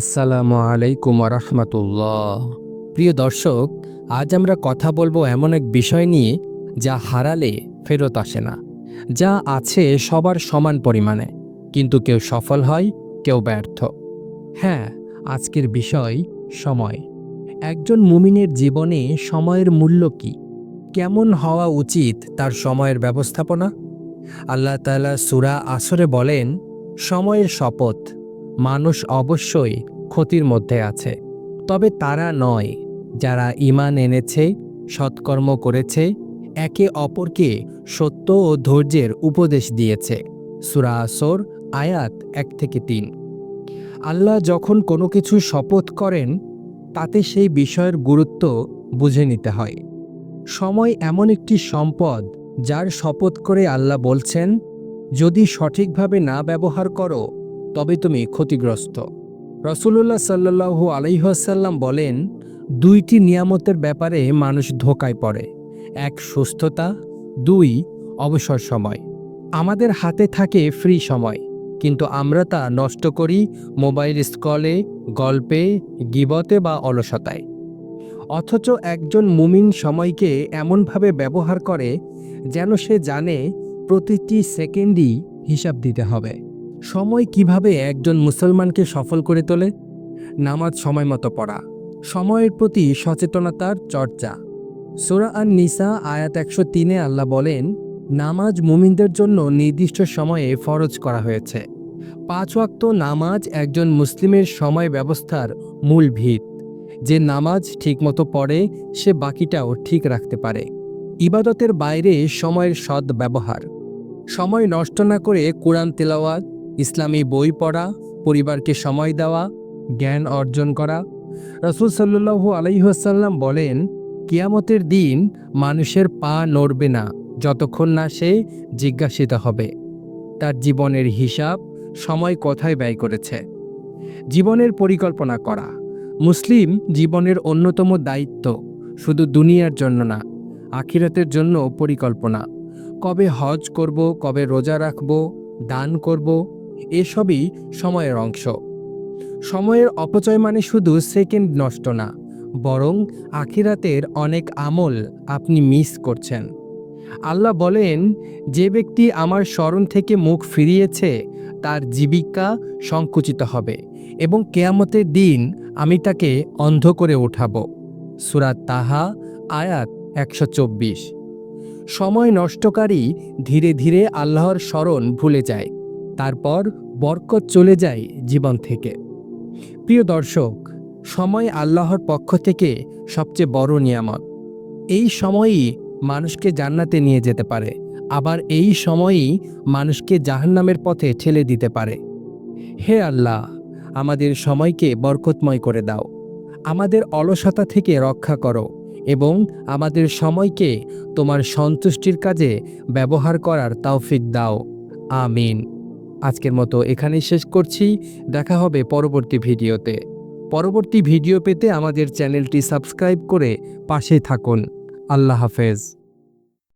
আসসালামু আলাইকুম রহমতুল্লাহ। প্রিয় দর্শক, আজ আমরা কথা বলব এমন এক বিষয় নিয়ে যা হারালে ফেরত আসে না, যা আছে সবার সমান পরিমাণে, কিন্তু কেউ সফল হয়, কেউ ব্যর্থ। হ্যাঁ আজকের বিষয় সময়। একজন মুমিনের জীবনে সময়ের মূল্য কি? কেমন হওয়া উচিত তার সময়ের ব্যবস্থাপনা? আল্লাহ তাআলা সুরা আসরে বলেন, সময়ের শপথ মানুষ অবশ্যই ক্ষতির মধ্যে আছে। তবে তারা নয়, যারা ইমান এনেছে, সৎকর্ম করেছে, একে অপরকে সত্য ও ধৈর্যের উপদেশ দিয়েছে। সুরা আসর, আয়াত এক থেকে তিন। আল্লাহ যখন কোনো কিছু শপথ করেন, তাতে সেই বিষয়ের গুরুত্ব বুঝে নিতে হয়। সময় এমন একটি সম্পদ যার শপথ করে আল্লাহ বলছেন, যদি সঠিকভাবে না ব্যবহার করো তবে তুমি ক্ষতিগ্রস্ত। রসুল্লাহ সাল্লু আলাইহাসাল্লাম বলেন, দুইটি নিয়ামতের ব্যাপারে মানুষ ধোকায় পড়ে। এক, সুস্থতা। দুই, অবসর সময়। আমাদের হাতে থাকে ফ্রি সময়, কিন্তু আমরা তা নষ্ট করি মোবাইল স্কলে গল্পে, গিবতে বা অলসতায়। অথচ একজন মুমিন সময়কে এমনভাবে ব্যবহার করে যেন সে জানে প্রতিটি সেকেন্ডই হিসাব দিতে হবে। সময় কীভাবে একজন মুসলমানকে সফল করে তোলে? নামাজ সময় মতো পড়া। সময়ের প্রতি সচেতনতার চর্চা। সোরা আন নিসা আয়াত একশো তিনে আল্লাহ বলেন, নামাজ মুমিনদের জন্য নির্দিষ্ট সময়ে ফরজ করা হয়েছে। পাঁচ ওয়াক্ত নামাজ একজন মুসলিমের সময় ব্যবস্থার মূল ভিত। যে নামাজ ঠিকমতো পড়ে, সে বাকিটাও ঠিক রাখতে পারে। ইবাদতের বাইরে সময়ের সৎ ব্যবহার সময় নষ্ট না করে কোরআন তেলাওয়াত ইসলামী বই পড়া, পরিবারকে সময় দেওয়া, জ্ঞান অর্জন করা। রসুল সাল্লু আলাইহাসাল্লাম বলেন, কিয়ামতের দিন মানুষের পা নড়বে না, যতক্ষণ না সে জিজ্ঞাসিত হবে। তার জীবনের হিসাব সময় কোথায় ব্যয় করেছে? জীবনের পরিকল্পনা করা। মুসলিম জীবনের অন্যতম দায়িত্ব শুধু দুনিয়ার জন্য না, আখিরাতের জন্য পরিকল্পনা। কবে হজ করব, কবে রোজা রাখব, দান করব এসবই সময়ের অংশ। সময়ের অপচয় মানে শুধু সেকেন্ড নষ্ট না, বরং আখিরাতের অনেক আমল আপনি মিস করছেন। আল্লাহ বলেন, যে ব্যক্তি আমার স্মরণ থেকে মুখ ফিরিয়েছে, তার জীবিকা সংকুচিত হবে এবং কেয়ামতের দিন আমি তাকে অন্ধ করে উঠাব। সুরাত তাহা, আয়াত একশো চব্বিশ। সময় নষ্টকারী ধীরে ধীরে আল্লাহর স্মরণ ভুলে যায়। তারপর বরকত চলে যায় জীবন থেকে। প্রিয় দর্শক, সময় আল্লাহর পক্ষ থেকে সবচেয়ে বড় নিয়ামত। এই সময়ই মানুষকে জান্নাতে নিয়ে যেতে পারে, আবার এই সময়ই মানুষকে জাহান্নামের পথে ঠেলে দিতে পারে। হে আল্লাহ, আমাদের সময়কে বরকতময় করে দাও। আমাদের অলসতা থেকে রক্ষা করো এবং আমাদের সময়কে তোমার সন্তুষ্টির কাজে ব্যবহার করার তৌফিক দাও। আমিন। আজকের মতো এখানেই শেষ করছি। দেখা হবে পরবর্তী ভিডিওতে। পরবর্তী ভিডিও পেতে আমাদের চ্যানেলটি সাবস্ক্রাইব করে পাশে থাকুন। আল্লাহ হাফেজ।